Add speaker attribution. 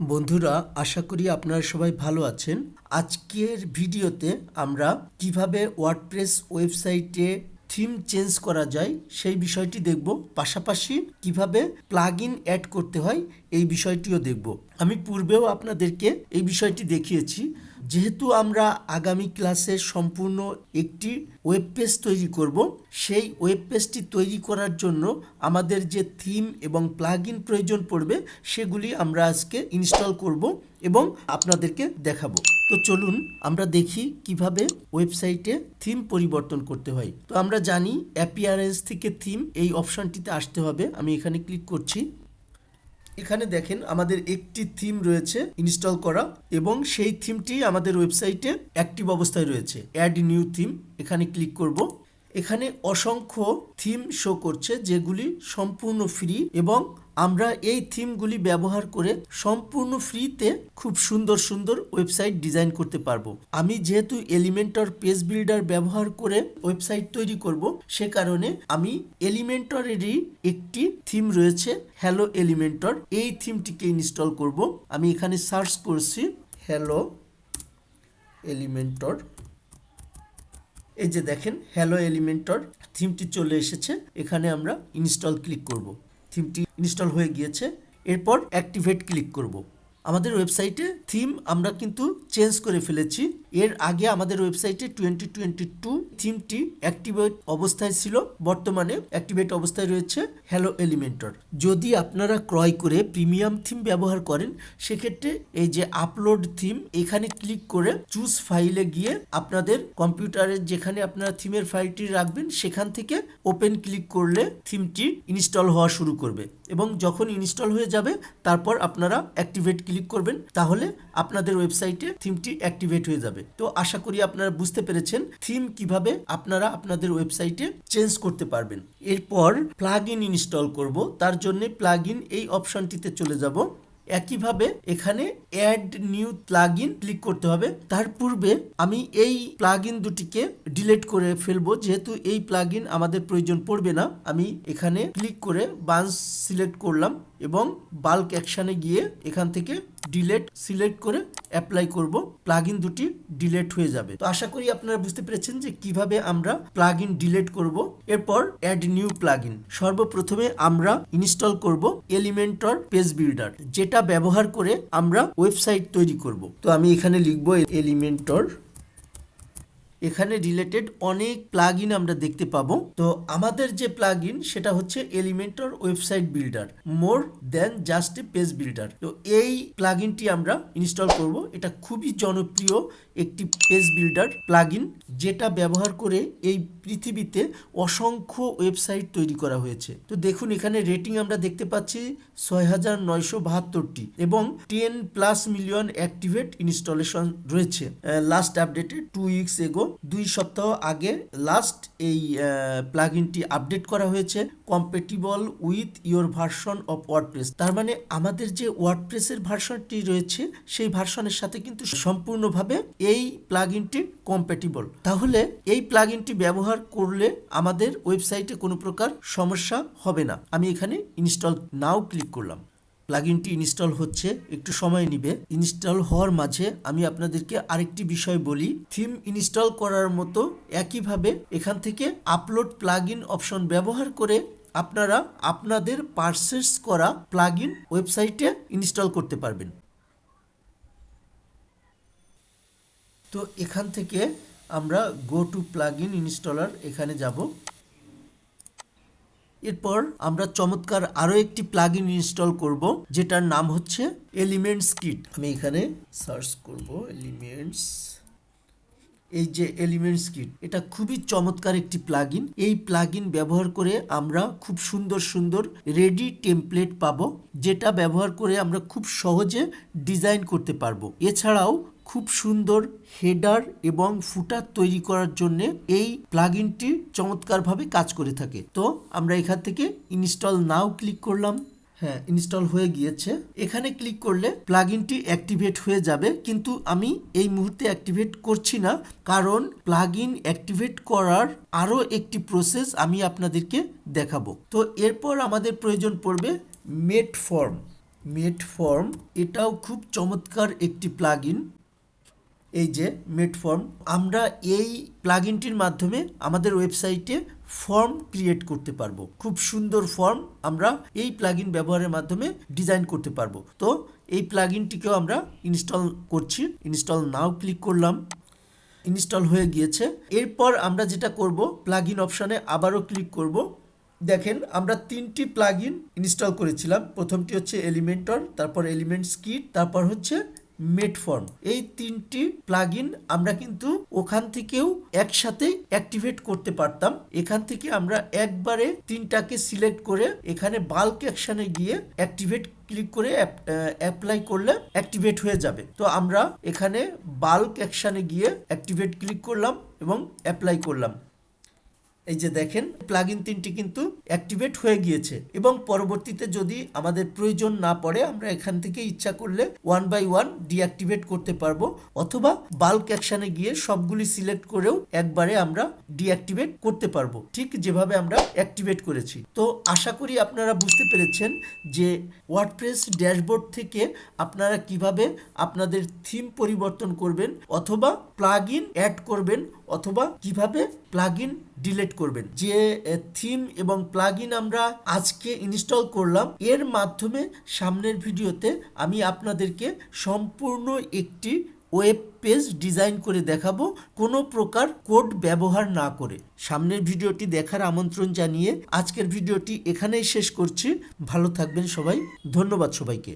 Speaker 1: বন্ধুরা আশা করি আপনারা সবাই ভালো আছেন। আজকের ভিডিওতে আমরা কীভাবে ওয়ার্ডপ্রেস ওয়েবসাইটে থিম চেঞ্জ করা যায়, সেই বিষয়টি দেখব। পাশাপাশি কীভাবে প্লাগ ইন অ্যাড করতে হয়, এই বিষয়টিও দেখব। আমি পূর্বেও আপনাদেরকে এই বিষয়টি দেখিয়েছি। যেহেতু আমরা আগামী ক্লাসে সম্পূর্ণ একটি ওয়েব পেজ তৈরি করব, সেই ওয়েব পেজটি তৈরি করার জন্য আমাদের যে থিম এবং প্লাগ ইন প্রয়োজন পড়বে, সেগুলি আমরা আজকে ইনস্টল করব এবং আপনাদেরকে দেখাবো। তো চলুন আমরা দেখি কীভাবে ওয়েবসাইটে থিম পরিবর্তন করতে হয়। তো আমরা জানি অ্যাপিয়ারেন্স থেকে থিম এই অপশানটিতে আসতে হবে। আমি এখানে ক্লিক করছি। এখানে দেখেন আমাদের একটি থিম রয়েছে ইনস্টল করা এবং সেই থিমটি আমাদের ওয়েবসাইটে অ্যাক্টিভ অবস্থায় রয়েছে। অ্যাড নিউ থিম, এখানে ক্লিক করব। এখানে অসংখ্য থিম শো করছে, যেগুলি সম্পূর্ণ ফ্রি এবং আমরা এই থিমগুলি ব্যবহার করে সম্পূর্ণ ফ্রিতে খুব সুন্দর সুন্দর ওয়েবসাইট ডিজাইন করতে পারব। আমি যেহেতু এলিমেন্টর পেজ বিল্ডার ব্যবহার করে ওয়েবসাইট তৈরি করব, সে কারণে আমি এলিমেন্টরেরই একটি থিম রয়েছে হ্যালো এলিমেন্টর এই থিমটিকে ইনস্টল করব। আমি এখানে সার্চ করছি হ্যালো এলিমেন্টর এই যে দেখেন হ্যালো এলিমেন্টর থিমটি চলে এসেছে। এখানে আমরা ইনস্টল ক্লিক করব। থিমটি ইনস্টল হয়ে গিয়েছে। এরপর অ্যাক্টিভেট ক্লিক করব। আমাদের ওয়েবসাইটে থিম আমরা কিন্তু চেঞ্জ করে ফেলেছি। এর আগে আমাদের ওয়েবসাইটে টোয়েন্টি টোয়েন্টি টু থিমটি অ্যাক্টিভেট অবস্থায় ছিল, বর্তমানে অ্যাক্টিভেট অবস্থায় রয়েছে হ্যালো এলিমেন্টর যদি আপনারা ক্রয় করে প্রিমিয়াম থিম ব্যবহার করেন, সেক্ষেত্রে এই যে আপলোড থিম এখানে ক্লিক করে চুজ ফাইলে গিয়ে আপনাদের কম্পিউটারের যেখানে আপনারা থিমের ফাইলটি রাখবেন, সেখান থেকে ওপেন ক্লিক করলে থিমটি ইনস্টল হওয়া শুরু করবে। এবং যখন ইনস্টল হয়ে যাবে, তারপর আপনারা অ্যাক্টিভেট ক্লিক করবেন, তাহলে আপনাদের ওয়েবসাইটে থিমটি অ্যাক্টিভেট হয়ে যাবে। তো আশা করি আপনারা বুঝতে পেরেছেন থিম কীভাবে আপনারা আপনাদের ওয়েবসাইটে চেঞ্জ করতে পারবেন। এরপর প্লাগ ইন ইনস্টল করব, তার জন্য প্লাগ ইন এই অপশনটিতে চলে যাব। একইভাবে এখানে add new plugin click করতে হবে। তার পূর্বে আমি এই প্লাগ ইন দুটিকে ডিলিট করে ফেলব, যেহেতু এই প্লাগ ইন আমাদের প্রয়োজন পড়বে না। আমি এখানে ক্লিক করে বান্স সিলেক্ট করলাম। এবং বাল্ক অ্যাকশানে গিয়ে এখান থেকে ডিলেট সিলেক্ট করে অ্যাপ্লাই করব। প্লাগইন দুটি ডিলেট হয়ে যাবে। তো আশা করি আপনারা বুঝতে পেরেছেন যে কীভাবে আমরা প্লাগইন ডিলেট করব। এরপর অ্যাড নিউ প্লাগইন সর্বপ্রথমে আমরা ইনস্টল করব এলিমেন্টর পেজ বিল্ডার যেটা ব্যবহার করে আমরা ওয়েবসাইট তৈরি করব। তো আমি এখানে লিখব এলিমেন্টর এখানে রিলেটেড অনেক প্লাগ আমরা দেখতে পাবো। তো আমাদের যে প্লাগ সেটা হচ্ছে Elementor website builder more than just a page builder তো এই প্লাগ আমরা ইনস্টল করব। এটা খুবই জনপ্রিয় একটি পেজ বিল্ডার প্লাগ যেটা ব্যবহার করে এই পৃথিবীতে অসংখ্য ওয়েবসাইট তৈরি করা হয়েছে। তো দেখুন, এখানে রেটিং আমরা দেখতে পাচ্ছি ছয় হাজার নয়শো বাহাত্তরটি এবং ten plus million activate installation রয়েছে। লাস্ট আপডেটে টু উইকস এগো দুই সপ্তাহ আগে লাস্ট এই প্লাগ আপডেট করা হয়েছে compatible with your version of WordPress তার মানে আমাদের যে ওয়ার্ডপ্রেসের ভার্সনটি রয়েছে, সেই ভার্সনের সাথে কিন্তু সম্পূর্ণভাবে এই প্লাগ ইনটি কম্পেটিবল তাহলে এই প্লাগ ইনটি ব্যবহার করলে আমাদের ওয়েবসাইটে কোনো প্রকার সমস্যা হবে না। আমি এখানে ইনস্টল নাও ক্লিক করলাম। প্লাগইনটি ইনস্টল হচ্ছে, একটু সময় নিবে। ইনস্টল হওয়ার মাঝে আমি আপনাদেরকে আরেকটি বিষয় বলি। থিম ইনস্টল করার মতো একইভাবে এখান থেকে আপলোড প্লাগইন অপশন ব্যবহার করে আপনারা আপনাদের পারচেস করা প্লাগইন ওয়েবসাইটে ইনস্টল করতে পারবেন। তো এখান থেকে আমরা গো টু প্লাগইন ইনস্টলার এখানে যাব। এরপর আমরা চমৎকার আরও একটি প্লাগ ইনস্টল করব, যেটার নাম হচ্ছে এলিমেন্টস কিট আমি এখানে সার্চ করব এলিমেন্টস এই যে এলিমেন্টস কিট এটা খুবই চমৎকার একটি প্লাগ এই প্লাগ ব্যবহার করে আমরা খুব সুন্দর সুন্দর রেডি টেমপ্লেট পাবো, যেটা ব্যবহার করে আমরা খুব সহজে ডিজাইন করতে পারব। এছাড়াও খুব সুন্দর হেডার এবং ফুটার তৈরি করার জন্য এই প্লাগইনটি চমৎকারভাবে কাজ করে থাকে। তো আমরা এখান থেকে ইনস্টল নাও ক্লিক করলাম। হ্যাঁ ইনস্টল হয়ে গিয়েছে। এখানে ক্লিক করলে প্লাগইনটি অ্যাক্টিভেট হয়ে যাবে। কিন্তু আমি এই মুহূর্তে অ্যাক্টিভেট করছি না, কারণ প্লাগইন অ্যাক্টিভেট করার আরও একটি প্রসেস আমি আপনাদেরকে দেখাবো। তো এরপর আমাদের প্রয়োজন পড়বে মেট ফর্ম। মেট ফর্ম, এটাও খুব চমৎকার একটি প্লাগইন এই যে মেট ফর্ম আমরা এই প্লাগইনটির মাধ্যমে আমাদের ওয়েবসাইটে ফর্ম ক্রিয়েট করতে পারব। খুব সুন্দর ফর্ম আমরা এই প্লাগইন ব্যবহারের মাধ্যমে ডিজাইন করতে পারব। তো এই প্লাগইনটিকেও আমরা ইনস্টল করছি ইনস্টল নাও ক্লিক করলাম ইনস্টল হয়ে গিয়েছে। এরপর আমরা যেটা করব প্লাগইন অপশনে আবারও ক্লিক করব। দেখেন, আমরা তিনটি প্লাগইন ইনস্টল করেছিলাম। প্রথমটি হচ্ছে এলিমেন্টর তারপর এলিমেন্টস কিট তারপর হচ্ছে মেটফর্ম এই তিনটি প্লাগইন আমরা কিন্তু ওখান থেকেও একসাথে অ্যাক্টিভেট করতে পারতাম। এখান থেকে আমরা একবারে তিনটাকে সিলেক্ট করে এখানে বাল্ক অ্যাকশনে গিয়ে অ্যাক্টিভেট ক্লিক করে অ্যাপ্লাই করলে অ্যাক্টিভেট হয়ে যাবে। তো আমরা এখানে বাল্ক অ্যাকশনে গিয়ে অ্যাক্টিভেট ক্লিক করলাম এবং অ্যাপ্লাই করলাম। এই যে দেখেন প্লাগইন তিনটি কিন্তু অ্যাক্টিভেট হয়ে গিয়েছে এবং পরবর্তীতে যদি আমাদের প্রয়োজন না পড়ে, আমরা এখান থেকে ইচ্ছা করলে ওয়ান বাই ওয়ান ডিঅ্যাক্টিভেট করতে পারব অথবা বাল্ক অ্যাকশনে গিয়ে সবগুলি সিলেক্ট করেও একবারে আমরা ডিঅ্যাক্টিভেট করতে পারব। ঠিক যেভাবে আমরা অ্যাক্টিভেট করেছি। তো আশা করি আপনারা বুঝতে পেরেছেন যে ওয়ার্ডপ্রেস ড্যাশবোর্ড থেকে আপনারা কীভাবে আপনাদের থিম পরিবর্তন করবেন অথবা প্লাগ ইন অ্যাড করবেন অথবা কীভাবে প্লাগ ইন ডিলেট করবেন। যে থিম এবং প্লাগইন আমরা আজকে ইনস্টল করলাম। এর মাধ্যমে সামনের ভিডিওতে আমি আপনাদেরকে সম্পূর্ণ একটি ওয়েব পেজ ডিজাইন করে দেখাবো, কোনো প্রকার কোড ব্যবহার না করে। সামনের ভিডিওটি দেখার আমন্ত্রণ জানিয়ে আজকের ভিডিওটি এখানেই শেষ করছি। ভালো থাকবেন সবাই। ধন্যবাদ সবাইকে।